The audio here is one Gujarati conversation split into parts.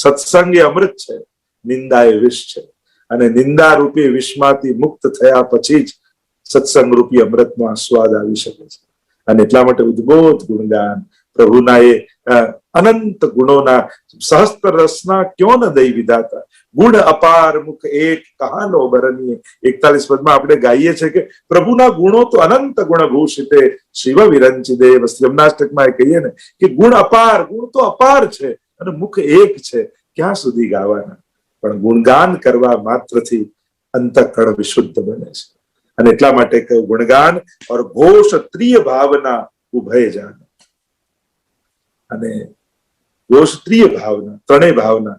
સત્સંગ એ અમૃત છે નિંદા એ વિષ છે. અને નિંદા રૂપી વિષમાંથી મુક્ત થયા પછી જ સત્સંગ રૂપી અમૃતનો આસ્વાદ આવી શકે છે. અને એટલા માટે ઉદ્બોધ ગુણગાન પ્રભુના એ અનંત ગુણોના સહસ્ત્ર રસના ક્યો ન દઈ વિધાતા? ગુણ અપાર મુખ એક કહાનો બરનીએ એકતાલીસ પદમાં આપણે ગાઈએ છીએ કે પ્રભુના ગુણો તો અનંત ગુણ ભૂષિતે શિવ વિરંચી દેવ યમનાષ્ટકમાં એ કહીએ ને કે ગુણ અપાર, ગુણ તો અપાર છે. અને મુખ એક છે, ક્યાં સુધી ગાવાના? પણ ગુણગાન કરવા માત્રથી અંતકણ વિશુદ્ધ બને છે. અને એટલા માટે કહ્યું ગુણગાન ઓર ઘોષ ત્રિય ભાવના ઉભય જાન. અને ઘોષ ત્રિય ભાવના, ત્રણેય ભાવના,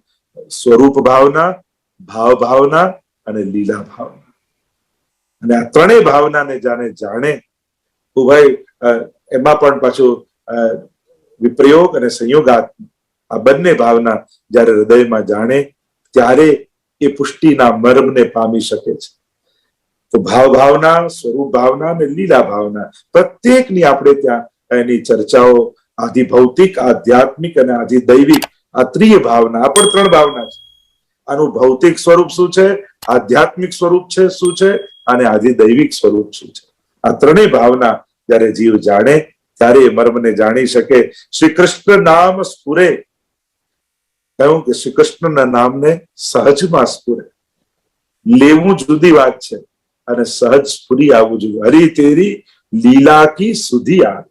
સ્વરૂપ ભાવના, ભાવ ભાવના અને લીલા ભાવના. અને આ ત્રણેય ભાવનાને જાણે જાણે ઉભય એમાં પણ પાછું વિપ્રયોગ અને સંયોગાત્મક આ બંને ભાવના જ્યારે હૃદયમાં જાણે, ત્યારે એ પુષ્ટિના મર્મને પામી શકે છે. તો ભાવ ભાવના સ્વરૂપ ભાવના અને લીલા ભાવના પ્રત્યેકની આપણે ત્યાં એની ચર્ચાઓ, આધિ ભૌતિક, આધ્યાત્મિક અને આધિ દૈવિક, આ ત્રિય ભાવના, આ પણ ત્રણ ભાવના છે. આનું ભૌતિક સ્વરૂપ શું છે? આધ્યાત્મિક સ્વરૂપ છે શું છે? અને આધિ દૈવિક સ્વરૂપ શું છે? આ ત્રણેય ભાવના જ્યારે જીવ જાણે, ત્યારે એ મર્મને જાણી શકે. શ્રી કૃષ્ણ નામ સ્ફુરે કહ્યું કે શ્રી કૃષ્ણના નામને સહજમાં સ્ફુરે. લેવું જુદી વાત છે અને સહજ સ્ફુરી આવવું જોઈએ. હરી તેરી લીલા કી સુધી આવે.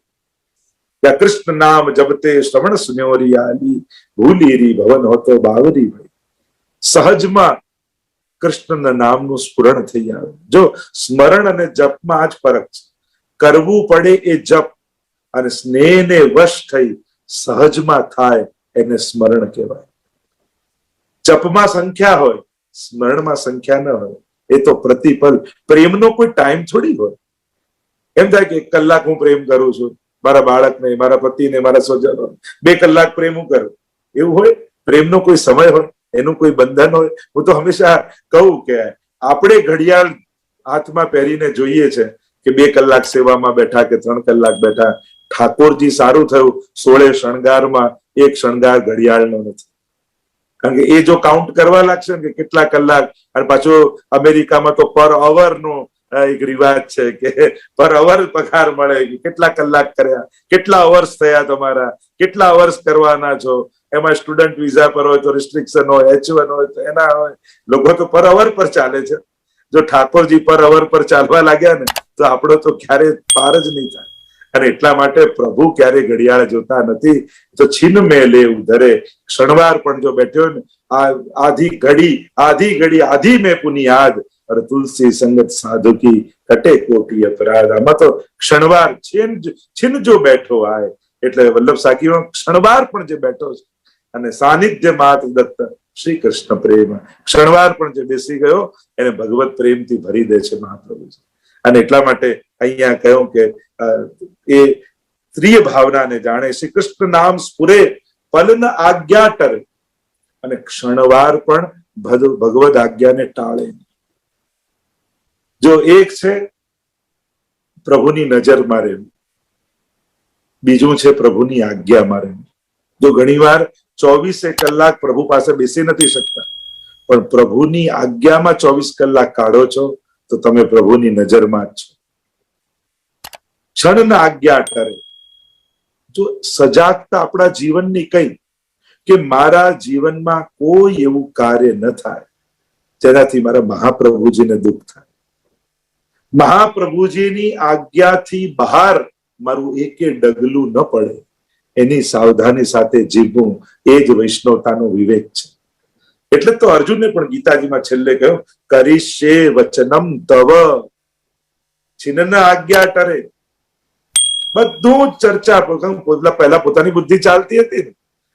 કૃષ્ણ નામ જબતે શ્રવણ સુન્યોરી આલી. ભૂલીરી ભવન હોતો બાવરી ભાઈ સહજમાં કૃષ્ણના નામનું સ્ફુરણ થઈ આવે જો સ્મરણ અને જપમાં આ જ ફરક છે. કરવું પડે એ જપ અને સ્નેહને વશ થઈ સહજમાં થાય એને સ્મરણ કહેવાય. જપમાં સંખ્યા હોય, સ્મરણમાં સંખ્યા ન હોય, એ તો પ્રતિપલ પ્રેમનો કોઈ ટાઈમ થોડી હોય. એમ થાય કે એક કલાક હું પ્રેમ કરું છું, મારા બાળકને, મારા પતિને, મારા સ્વજનો બે કલાક પ્રેમ હું કરું. એવું હોય? પ્રેમનો કોઈ સમય હોય? એનું કોઈ બંધન હોય? હું તો હંમેશા કહું કે આપણે ઘડિયાળ હાથમાં પહેરીને જોઈએ છે કે બે કલાક સેવામાં બેઠા કે ત્રણ કલાક બેઠા. ઠાકોરજી સારું થયું. સોળે શણગારમાં એક શણગાર ઘડિયાળનો નથી. કારણ કે એ જો કાઉન્ટ કરવા લાગશે ને કે કેટલા કલાક, અને પાછું અમેરિકામાં તો પર અવર નો એક રિવાજ છે કે પર અવર પગાર મળે કેટલા કલાક કર્યા, કેટલા અવર્સ થયા તમારા, કેટલા અવર્સ કરવાના છો? એમાં સ્ટુડન્ટ વિઝા પર હોય તો રિસ્ટ્રિક્શન હોય એચ વન હોય તો એના હોય. લોકો તો પર અવર પર ચાલે છે. જો ઠાકોરજી પર અવર પર ચાલવા લાગ્યા ને, તો આપણો તો ક્યારે પાર જ નહીં થાય. અને એટલા માટે પ્રભુ ક્યારે ઘડિયાળ જોતા નથી. તો છીન મેં ઉધરે. ક્ષણવાર પણ જો બેઠ્યો ને આધી ઘડી આધી ઘડી, આધી મેં પુની યાદ. અરે તુલસી સંગત સાધુ કી કટે કોટી અપરાધ. આમાં તો ક્ષણવાર છિન છિન જો બેઠો આય. એટલે વલ્લભ સાકીનો ક્ષણવાર પણ જે બેઠો છે, અને સાનિધ્ય માત દત્ત શ્રી કૃષ્ણ પ્રેમ. ક્ષણવાર પણ જે બેસી ગયો, એને ભગવત પ્રેમથી ભરી દે છે મહાપ્રભુજી. અને એટલા માટે અહીંયા કહ્યું કે એ સ્ત્રીય ભાવનાને જાણે શ્રી કૃષ્ણ નામ સ્ફુરે પલન આજ્ઞા ટરે. અને ક્ષણવાર પણ ભગવદ આજ્ઞાને ટાળે જો એક છે, પ્રભુની નજરમાં રહેવું. બીજું છે, પ્રભુની આજ્ઞામાં રહેવું. જો ઘણીવાર ચોવીસે કલાક પ્રભુ પાસે બેસી નથી શકતા, પણ પ્રભુની આજ્ઞામાં ચોવીસ કલાક કાઢો છો તો તમે પ્રભુની નજરમાં જ છો. ક્ષણના આજ્ઞા કરે જો સજાગતા આપણા જીવનની કઈ કે મારા જીવનમાં કોઈ એવું કાર્ય ન થાય જેનાથી મારા મહાપ્રભુજીને દુઃખ થાય. મહાપ્રભુજીની આજ્ઞાથી બહાર મારું એકે ડગલું ન પડે. એની સાવધાની સાથે જીવવું એ જ વૈષ્ણવતાનો વિવેક છે. એટલે તો અર્જુનને પણ ગીતાજીમાં છેલ્લે કહ્યું, કરીશે વચનમ તવ. છિન્ન આજ્ઞા ટરે. બધું જ ચર્ચા પહેલા પોતાની બુદ્ધિ ચાલતી હતી ને.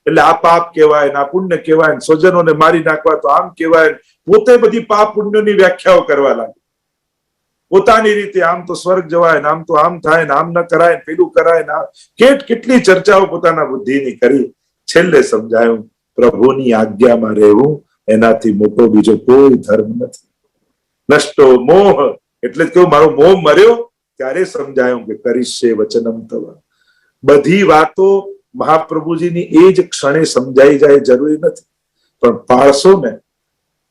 એટલે આ પાપ કહેવાય ને આ પુણ્ય કહેવાય ને, સ્વજનોને મારી નાખવા તો આમ કહેવાય પોતે બધી પાપ પુણ્યની વ્યાખ્યાઓ કરવા લાગી. પોતાની રીતે આમ તો સ્વર્ગ જવાય ને, આમ તો આમ થાય ને, આમ ન કરાય ને, પેલું કરાય ને કેટ કેટલી ચર્ચાઓ પોતાના બુદ્ધિની કરી. છેલ્લે સમજાયું, પ્રભુની આજ્ઞામાં રહેવું એનાથી મોટો બીજો કોઈ ધર્મ નથી. નષ્ટો મોહ, એટલે જ મારો મોહ મર્યો, ત્યારે સમજાયો કે કરીશે વચનમ તવ. બધી વાતો મહાપ્રભુજીની એ જ ક્ષણે સમજાઈ જાય જરૂરી નથી. પણ પાળશો ને,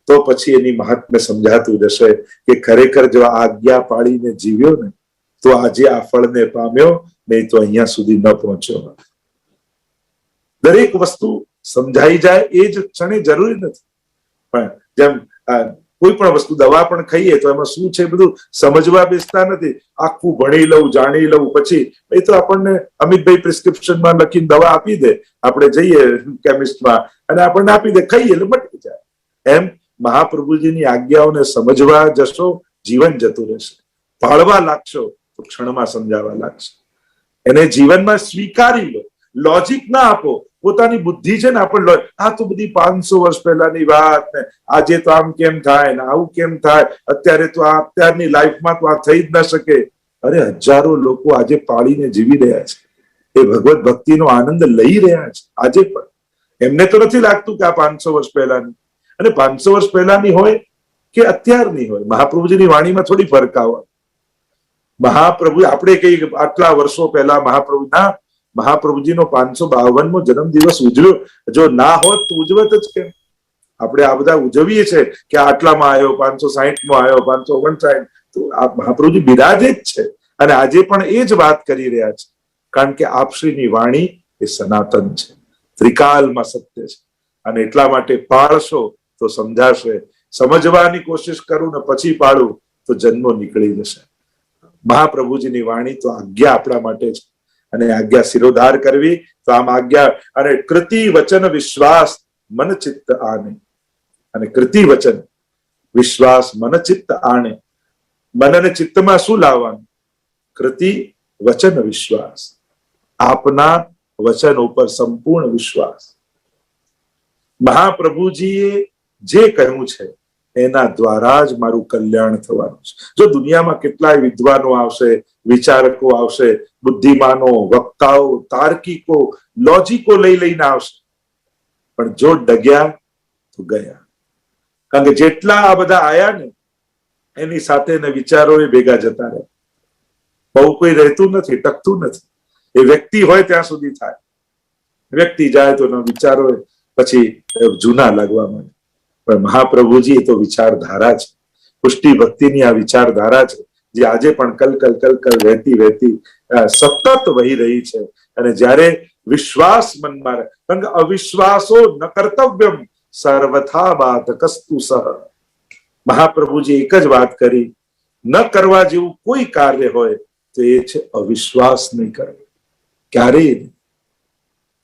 તો પછી એની મહાત્મ્ય સમજાતું જશે કે ખરેખર જો આજ્ઞા પાળીને જીવ્યો ને, તો આજે આ ફળને પામ્યો, નહીં તો અહીંયા સુધી ન પહોંચ્યો દરેક વસ્તુ સમજાઈ જાય એ જ ક્ષણે જરૂરી નથી. પણ જેમ કોઈ પણ વસ્તુ દવા પણ ખાઈએ તો એમાં શું છે બધું સમજવા બેસતા નથી. આખું ભણી લઉં, જાણી લઉં, પછી એ તો આપણને અમિતભાઈ પ્રિસ્ક્રિપ્શનમાં લખીને દવા આપી દે. આપણે જઈએ કેમિસ્ટમાં અને આપણને આપી દે. ખાઈએ એટલે મટી જાય. એમ મહાપ્રભુજીની આજ્ઞાઓને સમજવા જશો, જીવન જતું રહેશે. પાળવા લાગશો, તો ક્ષણમાં સમજાવવા લાગશે. એને જીવનમાં સ્વીકારી લો. લોજિક ના આપો. પોતાની બુદ્ધિ છે ને આપણે આ તો બધી પાંચસો વર્ષ પહેલાની વાત ને. આજે તો આમ કેમ થાય ને આવું કેમ થાય? અત્યારે તો આ અત્યારની લાઈફમાં તો આ થઈ જ ન શકે. અરે હજારો લોકો આજે પાળીને જીવી રહ્યા છે. એ ભગવત ભક્તિનો આનંદ લઈ રહ્યા છે. આજે પણ. એમને તો નથી લાગતું કે આ પાંચસો વર્ષ પહેલાની. અને પાંચસો વર્ષ પહેલાની હોય કે અત્યારની હોય? મહાપ્રભુજીની વાણીમાં થોડી ફરક આવે. મહાપ્રભુ, આપણે કહીએ આટલા વર્ષો પહેલા મહાપ્રભુના મહાપ્રભુજીનો પાંચસો બાવનમો જન્મદિવસ ઉજવ્યો. જો ના હોત તો ઉજવત જ કેમ? આપણે આ બધા ઉજવીએ છે કે આટલામાં આવ્યો, પાંચસો સાહીઠમાં આવ્યો, પાંચસો ઓગણસાઠ. તો આ મહાપ્રભુજી બિરાજે જ છે. અને આજે પણ એ જ વાત કરી રહ્યા છે. કારણ કે આપશ્રીની વાણી એ સનાતન છે. ત્રિકાલમાં સત્ય છે. અને એટલા માટે પાળશો તો સમજાશે. સમજવાની કોશિશ કરું ને પછી પાડું તો જન્મો નીકળી જશે. મહાપ્રભુજીની વાણી તો આજ્ઞા આપણા માટે છે અને આજ્ઞા શિરોધાર કરવી તો આમ આજ્ઞા અને કૃતિ વચન વિશ્વાસ મન ચિત્ત આને. અને કૃતિ વચન વિશ્વાસ મન ચિત્ત આણે મન અને ચિત્તમાં શું લાવવાનું? કૃતિ વચન વિશ્વાસ. આપના વચન ઉપર સંપૂર્ણ વિશ્વાસ. મહાપ્રભુજીએ જે કહ્યું છે, એના દ્વારા જ મારું કલ્યાણ થવાનું છે. જો દુનિયામાં કેટલાય વિદ્વાનો આવશે વિચારકો આવશે, બુદ્ધિમાનો, વક્તાઓ, તાર્કિકો, લોજિકો લઈ લઈને આવશે. પણ જો ડગ્યા, તો ગયા. કારણ કે જેટલા આ બધા આયા ને, એની સાથે વિચારો એ ભેગા જતા રહે બહુ કોઈ રહેતું નથી, ટકતું નથી. એ વ્યક્તિ હોય ત્યાં સુધી થાય. વ્યક્તિ જાય તો વિચારો પછી જૂના લાગવા માંડે. પણ મહાપ્રભુજી એ તો વિચારધારા છે. પુષ્ટિ ભક્તિની આ વિચારધારા છે. જે આજે પણ કલ કલ કલ કલ વહેતી વહેતી સતત વહી રહી છે. અને જ્યારે વિશ્વાસ મનમાં કારણ કે અવિશ્વાસો ન કર્તવ્યમ સર્વથા બાધકસ્તુ સહ. મહાપ્રભુજી એક જ વાત કરી, ન કરવા જેવું કોઈ કાર્ય હોય તો એ છે અવિશ્વાસ નહીં કરવો. ક્યારેય નહીં.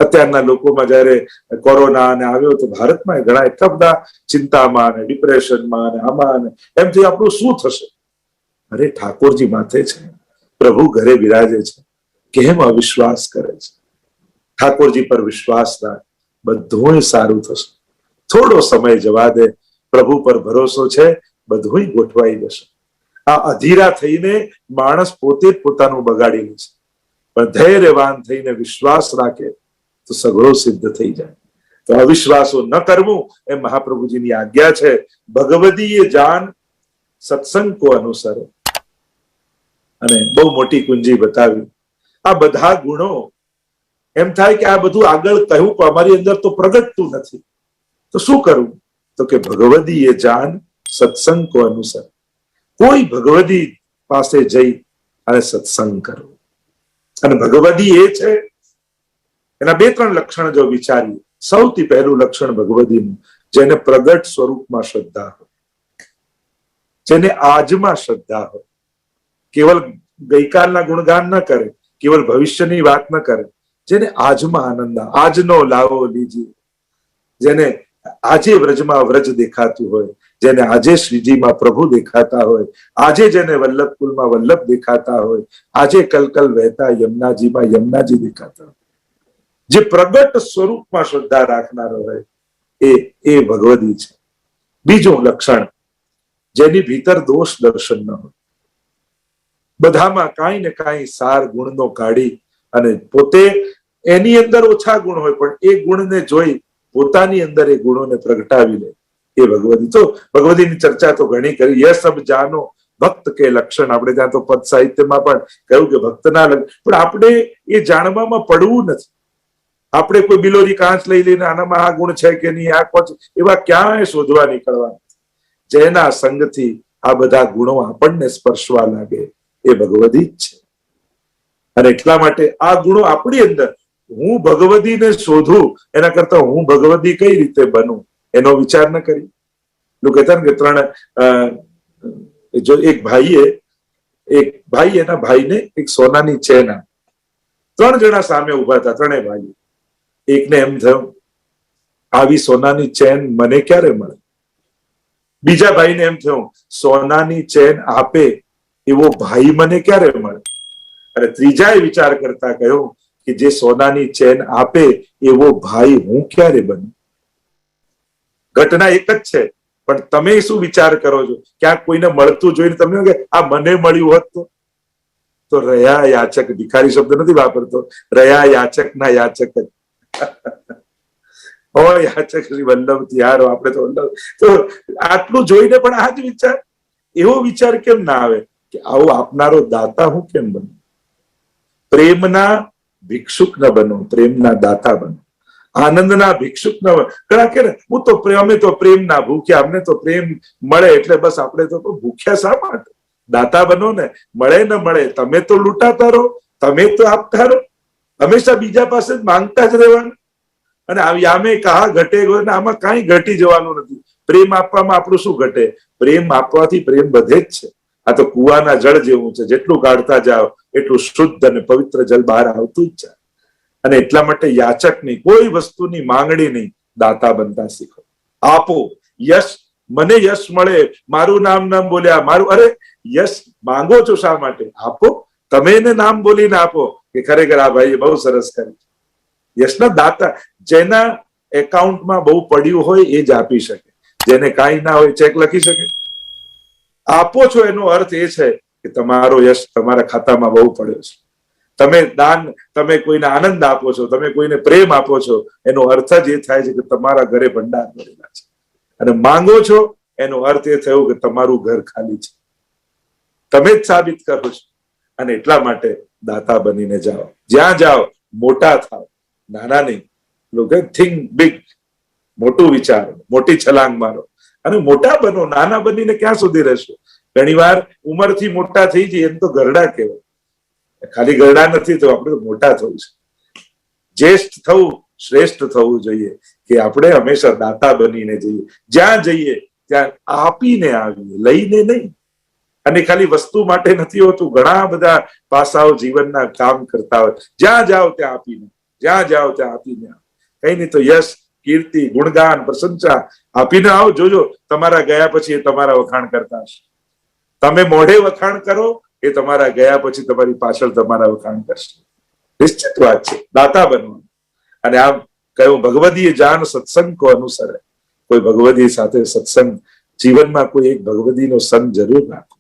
અત્યારના લોકોમાં જયારે કોરોના ને આવ્યો તો ભારતમાં ઘણા એટલા બધા ચિંતામાં ને ડિપ્રેશનમાં ને આમાં ને એમ થી આપણું શું થશે? અરે ઠાકોરજી માથે છે. પ્રભુ ઘરે બિરાજે છે. કેમ અવિશ્વાસ કરે છે? ઠાકોરજી પર વિશ્વાસ રાખ બધું સારું થશે. થોડો સમય જવા દે. પ્રભુ પર ભરોસો છે. બધું ગોઠવાઈ જશે. આ અધીરા થઈને માણસ પોતે પોતાનું બગાડી લે છે. પણ ધૈર્યવાન થઈને વિશ્વાસ રાખે તો સઘળો સિદ્ધ થઈ જાય. તો અવિશ્વાસો ન કરવું એ મહાપ્રભુજીની આજ્ઞા છે. ભગવદીય જાન સત્સંગ કો અનુસરે. અને બહુ મોટી કુંજી બતાવી. આ બધા ગુણો એમ થાય કે આ બધું આગળ કહ્યું પણ અમારી અંદર તો પ્રગટતું નથી. તો શું કરવું તો કે ભગવદીય જાન સત્સંગ કો અનુસર. કોઈ ભગવદી પાસે જઈ અને સત્સંગ કરવો અને ભગવદી એ છે, એના બે ત્રણ લક્ષણ જો વિચારીએ. સૌથી પહેલું લક્ષણ ભગવદીનું, જેને પ્રગટ સ્વરૂપમાં શ્રદ્ધા હોય. જેને આજમાં શ્રદ્ધા હોય. કેવલ ગઈકાલના ગુણગાન ન કરે, કેવલ ભવિષ્યની વાત ન કરે, જેને આજમાં આનંદ આજનો લાવો લીજીએ જેને આજે વ્રજમાં વ્રજ દેખાતું હોય, જેને આજે શ્રીજીમાં પ્રભુ દેખાતા હોય, આજે જેને વલ્લભકુલમાં વલ્લભ દેખાતા હોય, આજે કલકલ વહેતા યમુનાજીમાં યમુનાજી દેખાતા હોય. જે પ્રગટ સ્વરૂપમાં શ્રદ્ધા રાખનારો હોય, એ એ ભગવદી છે. બીજું લક્ષણ, જેની ભીતર દોષ દર્શન ન હોય. બધામાં કાંઈ ને કાંઈ સાર ગુણનો કાઢી અને પોતે એની અંદર ઓછા ગુણ હોય, પણ એ ગુણને જોઈ પોતાની અંદર એ ગુણોને પ્રગટાવી લે. એ ભગવતી. તો ભગવતીની ચર્ચા તો ઘણી કરી. યસ અબ જાનો ભક્ત કે લક્ષણ. આપણે ત્યાં તો પદ સાહિત્યમાં પણ કહ્યું કે ભક્તના લક્ષણ પણ આપણે એ જાણવામાં પડવું નથી. આપણે કોઈ બિલોરી કાંચ લઈ લઈને આનામાં આ ગુણ છે કે નહીં, આ કોચ એવા ક્યાંય શોધવા નીકળવા જેના સંગથી આ બધા ગુણો આપણને સ્પર્શવા લાગે. એ ભગવદી જ છે. અને એટલા માટે આ ગુણો આપણી અંદર હું ભગવદીને શોધું, એના કરતા હું ભગવદી કઈ રીતે બનું, એનો વિચાર ન કરી. લોકો કહેતા ને કે ત્રણ જો એક ભાઈએ, એક ભાઈ એના ભાઈને એક સોનાની ચેન આપી. ત્રણ જણા સામે ઊભા હતા, ત્રણેય ભાઈ એકને એમ થયું, આવી સોનાની ચેન મને ક્યારે મળે? બીજા ભાઈને એમ થયું, સોનાની ચેન આપે એવો ભાઈ મને ક્યારે મળે? અને ત્રીજાએ વિચાર કરતા કહ્યું કે જે સોનાની ચેન આપે, એવો ભાઈ હું ક્યારે બનું? ઘટના એક જ છે, પણ તમે શું વિચાર કરો છો? ક્યાંક કોઈને મળતું જોઈને તમને કે, આ મને મળ્યું હોત તો. તો રહ્યા યાચક, ભિખારી શબ્દ નથી વાપરતો, રહ્યા યાચક ના યાચક જ. હો યાચક શ્રી વલ્લભ તિહારો આપણે તો વલ્લભ. તો આટલું જોઈને પણ આ જ વિચાર? એવો વિચાર કેમ ના આવે? કે આવો આપનારો દાતા હું કેમ બનું? પ્રેમના ભિક્ષુક ન બનો, પ્રેમના દાતા બનો. આનંદના ભિક્ષુક ન ઘણા કે હું તો અમે તો પ્રેમના ભૂખ્યા, અમને તો પ્રેમ મળે એટલે બસ આપણે તો ભૂખ્યા શા માટે? દાતા બનો ને, મળે ન મળે, તમે તો લૂંટાતા રહો, તમે તો આપતા રહો. હંમેશા બીજા પાસે જ માંગતા જ રહેવાનું. અને આમે કહા ઘટે ગયો ને, આમાં કાંઈ ઘટી જવાનું નથી. પ્રેમ આપવામાં આપણું શું ઘટે? પ્રેમ આપવાથી પ્રેમ વધે જ છે. આ તો કુવાના જળ જેવું છે. જેટલું કાઢતા જાઓ, એટલું શુદ્ધ અને પવિત્ર જળ બહાર આવતું જ જાય. અને એટલા માટે યાચકની કોઈ વસ્તુની માંગણી નહીં. દાતા બનતા શીખો. આપો, યશ, મને યશ મળે. મારું નામ નામ બોલ્યા મારું, અરે, યશ માંગો છો શા માટે? આપો. તમે એને નામ બોલીને આપો કે ખરેખર આ ભાઈએ બહુ સરસ કર્યું યશના દાતા, જેના એકાઉન્ટમાં બહુ પડ્યું હોય એ જ આપી શકે. જેને કાંઈ ના હોય ચેક લખી શકે. આપો છો એનો અર્થ એ છે કે તમારો યશ તમારા ખાતામાં બહુ પડ્યો છે. તમે દાન, તમે કોઈને આનંદ આપો છો, તમે કોઈને પ્રેમ આપો છો, એનો અર્થ જ એ થાય છે કે તમારા ઘરે ભંડાર ભરેલા છે. અને માંગો છો, એનો અર્થ એ થયો કે તમારું ઘર ખાલી છે. તમે જ સાબિત કરો છો. અને એટલા માટે દાતા બનીને જાઓ. જ્યાં જાઓ, મોટા થાવ નાના નહીં. લોકો થિંક બિગ મોટું વિચારો. મોટી છલાંગ મારો. અને મોટા બનો, નાના બનીને ક્યાં સુધી રહેશો? ઘણીવાર ઉંમરથી મોટા થઈ જઈએ તો ગરડા કહેવાય. ખાલી ગરડા નથી તો આપણે મોટા થવું છે. જ્યેષ્ઠ થવું, શ્રેષ્ઠ થવું જોઈએ કે આપણે હંમેશા દાતા બનીને જઈએ. જ્યાં જઈએ, ત્યાં આપીને આવીએ, લઈને નહીં. અને ખાલી વસ્તુ માટે નથી હોતું, ઘણા બધા પાસાઓ જીવનના કામ કરતા હોય. જ્યાં જાઓ ત્યાં આપીને, જ્યાં જાઓ ત્યાં આપીને કઈ નહીં તો યશ કીર્તિ, ગુણગાન, પ્રશંસા. આપીને આવો, જોજો, તમારા ગયા પછી એ તમારા વખાણ કરતા હશે. તમે મોઢે વખાણ કરો, એ તમારા ગયા પછી તમારી પાછળ તમારા વખાણ કરશે. નિશ્ચિત વાત છે, દાતા બનવાનું. અને આમ કયો ભગવદીય જાન સત્સંગ કો અનુસરે. કોઈ ભગવદી સાથે સત્સંગ, જીવનમાં કોઈ એક ભગવદીનો સંગ જરૂર રાખો.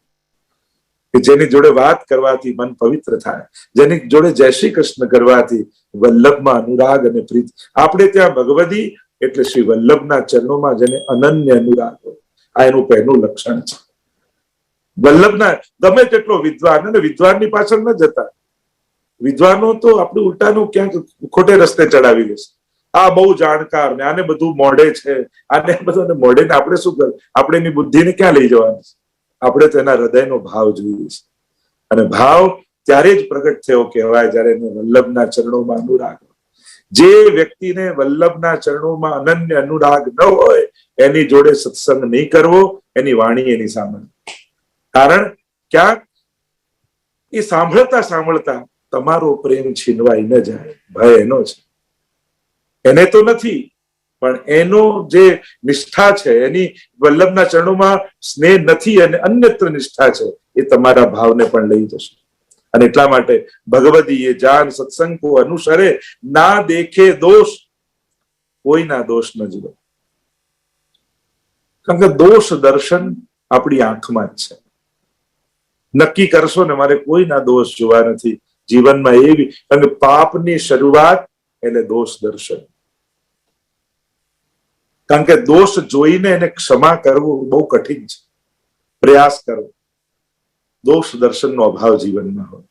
કે જેની જોડે વાત કરવાથી મન પવિત્ર થાય, જેની જોડે જય શ્રી કૃષ્ણ કરવાથી વલ્લભમાં અનુરાગ અને પ્રીત. આપણે ત્યાં ભગવદી એટલે શ્રી વલ્લભના ચરણોમાં જેને અનન્ય અનુરાગ હોય. આ એનું પહેલું લક્ષણ છે. વલ્લભના, ગમે તેટલો વિદ્વાન, અને વિદ્વાનની પાછળ ન જતા. વિદ્વાનો તો આપણું ઉલટાનું ક્યાંક ખોટે રસ્તે ચડાવી દેશે આ બહુ જાણકાર ને આને બધું મોઢે છે. આને બધું મોઢે ને આપણે શું કર, આપણે એની બુદ્ધિને ક્યાં લઈ જવાની છે? આપણે તો એના હૃદયનો ભાવ જોઈએ છે. અને ભાવ ત્યારે જ પ્રગટ થયો કહેવાય જ્યારે એને વલ્લભના ચરણોમાં અનુરાગ જે વ્યક્તિને વલ્લભના ચરણોમાં અનન્ય અનુરાગ ન હોય, એની જોડે સત્સંગ નહીં કરવો, એની વાણી એની સામે કારણ ક્યાંક એ સાંભળતા સાંભળતા તમારો પ્રેમ છીનવાઈ ન જાય, ભય એનો છે. એને તો નથી પણ એનો જે નિષ્ઠા છે, એની વલ્લભના ચરણોમાં સ્નેહ નથી અને અન્યત્ર નિષ્ઠા છે, એ તમારા ભાવને પણ લઈ જશે. અને એટલા માટે ભગવદી એ જાન સત્સંગ કો અનુસરે, ના દેખે દોષ, કોઈના દોષ ન જુએ. કારણ કે દોષ દર્શન આપણી આંખમાં જ છે. નક્કી કરશો ને મારે કોઈના દોષ જોવા નથી. જીવનમાં એવી, કારણ કે પાપની શરૂઆત એટલે દોષ દર્શન. કારણ કે દોષ જોઈને એને ક્ષમા કરવું બહુ કઠિન છે. પ્રયાસ કરવો. દોષ દર્શનનો અભાવ જીવનમાં હોય.